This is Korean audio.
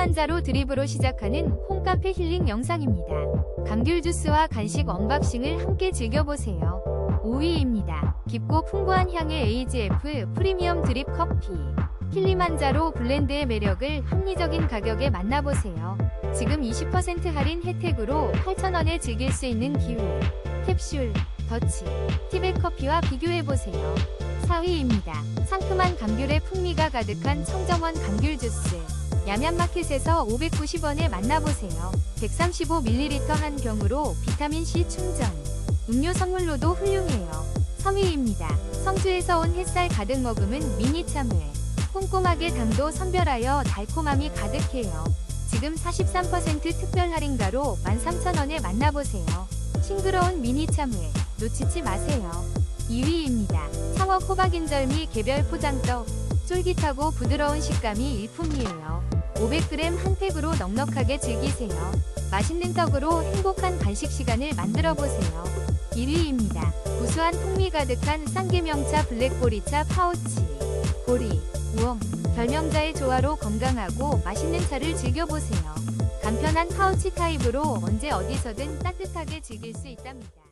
킬리만자로 드립으로 시작하는 홈카페 힐링 영상입니다. 감귤 주스와 간식 언박싱을 함께 즐겨보세요. 5위입니다. 깊고 풍부한 향의 AGF 프리미엄 드립 커피. 킬리만자로 블렌드의 매력을 합리적인 가격에 만나보세요. 지금 20% 할인 혜택으로 8,000원에 즐길 수 있는 기회. 캡슐, 더치, 티백 커피와 비교해보세요. 4위입니다. 상큼한 감귤의 풍미가 가득한 청정원 감귤 주스. 야면마켓에서 590원에 만나보세요. 135ml 한 병으로 비타민C 충전. 음료 선물로도 훌륭해요. 3위입니다. 성주에서 온 햇살 가득 머금은 미니 참외. 꼼꼼하게 당도 선별하여 달콤함이 가득해요. 지금 43% 특별 할인가로 13,000원에 만나보세요. 싱그러운 미니 참외. 놓치지 마세요. 2위입니다. 창업 호박인절미 개별 포장떡. 쫄깃하고 부드러운 식감이 일품이에요. 500g 한 팩으로 넉넉하게 즐기세요. 맛있는 떡으로 행복한 간식 시간을 만들어 보세요. 1위입니다. 구수한 풍미 가득한 쌍계명차 블랙보리차 파우치. 보리, 우엉, 결명자의 조화로 건강하고 맛있는 차를 즐겨보세요. 간편한 파우치 타입으로 언제 어디서든 따뜻하게 즐길 수 있답니다.